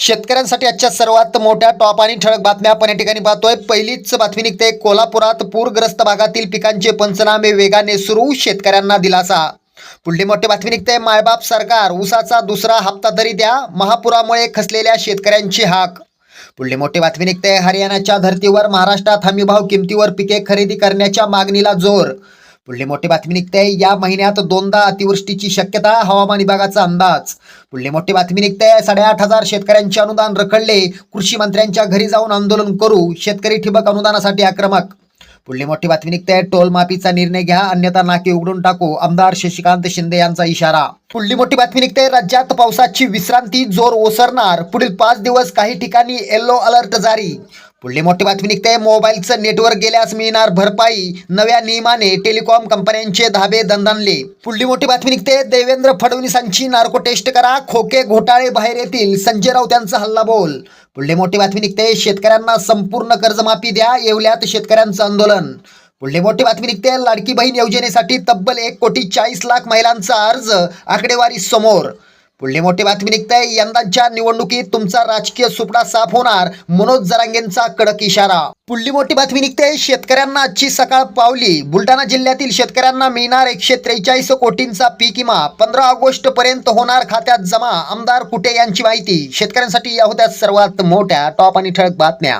शेतकऱ्यांसाठी आजच्या सर्वात मोठ्या टॉप आणि ठळक बातम्या आपण या ठिकाणी पाहतोय. पहिलीच बातमी निघते. कोल्हापुरात पूरग्रस्त भागातील पिकांचे पंचनामे वेगाने सुरू शेतकऱ्यांना दिलासा. पुढली मोठी बातमी निघते. मायबाप सरकार ऊसाचा दुसरा हप्ता तरी द्या महापुरामुळे खसलेल्या शेतकऱ्यांची हाक. पुढली मोठी बातमी निघते. हरियाणाच्या धर्तीवर महाराष्ट्रात हमीभाव किमतीवर पिके खरेदी करण्याच्या मागणीला जोर. पुढली मोठी बातमी निघते. या महिन्यात दोनदा अतिवृष्टीची शक्यता हवामान विभागाचा अंदाज. पुढली मोठी बातमी निघते. साडेआठ हजार शेतकऱ्यांचे अनुदान रखडले. कृषी मंत्र्यांच्या घरी जाऊन आंदोलन करू. शेतकरी ठिबक अनुदानासाठी आक्रमक. पुढली मोठी बातमी निघते. टोल माफीचा निर्णय घ्या. अन्यथा नाके उघडून टाकू. आमदार शशिकांत शिंदे यांचा इशारा. पुढली मोठी बातमी निघते. राज्यात पावसाची विश्रांती जोर ओसरणार. पुढील पाच दिवस काही ठिकाणी येल्लो अलर्ट जारी. पुढली मोठी बातमी निघते. मोबाईलचं नेटवर्क गेल्यास मिळणार भरपाई. नव्या नियमाने टेलिकॉम कंपन्यांचे धाबे दंदानले पुढली मोठी बातमी निघते. देवेंद्र फडणवीसांची नार्को टेस्ट करा. खोके घोटाळे बाहेर येतील. संजय राऊत यांचा हल्ला बोल पुढली मोठी बातमी निघते. शेतकऱ्यांना संपूर्ण कर्जमाफी द्या. येवल्यात शेतकऱ्यांचं आंदोलन. पुढली मोठी बातमी निघते. लाडकी बहीण योजनेसाठी तब्बल एक कोटी चाळीस लाख महिलांचा अर्ज आकडेवारी समोर पुढली मोठी बातमी निघते. यंदाच्या निवडणुकीत तुमचा राजकीय सुपडा साफ होणार मनोज जरांगेंचा कडक इशारा. पुढली मोठी बातमी निघते. शेतकऱ्यांना आजची सकाळ पावली. बुलढाणा जिल्ह्यातील शेतकऱ्यांना मिळणार एकशे त्रेचाळीस कोटींचा पीक विमा. पंधरा ऑगस्ट पर्यंत होणार खात्यात जमा. आमदार कुटे यांची माहिती. शेतकऱ्यांसाठी या होत्या सर्वात मोठ्या टॉप आणि ठळक बातम्या.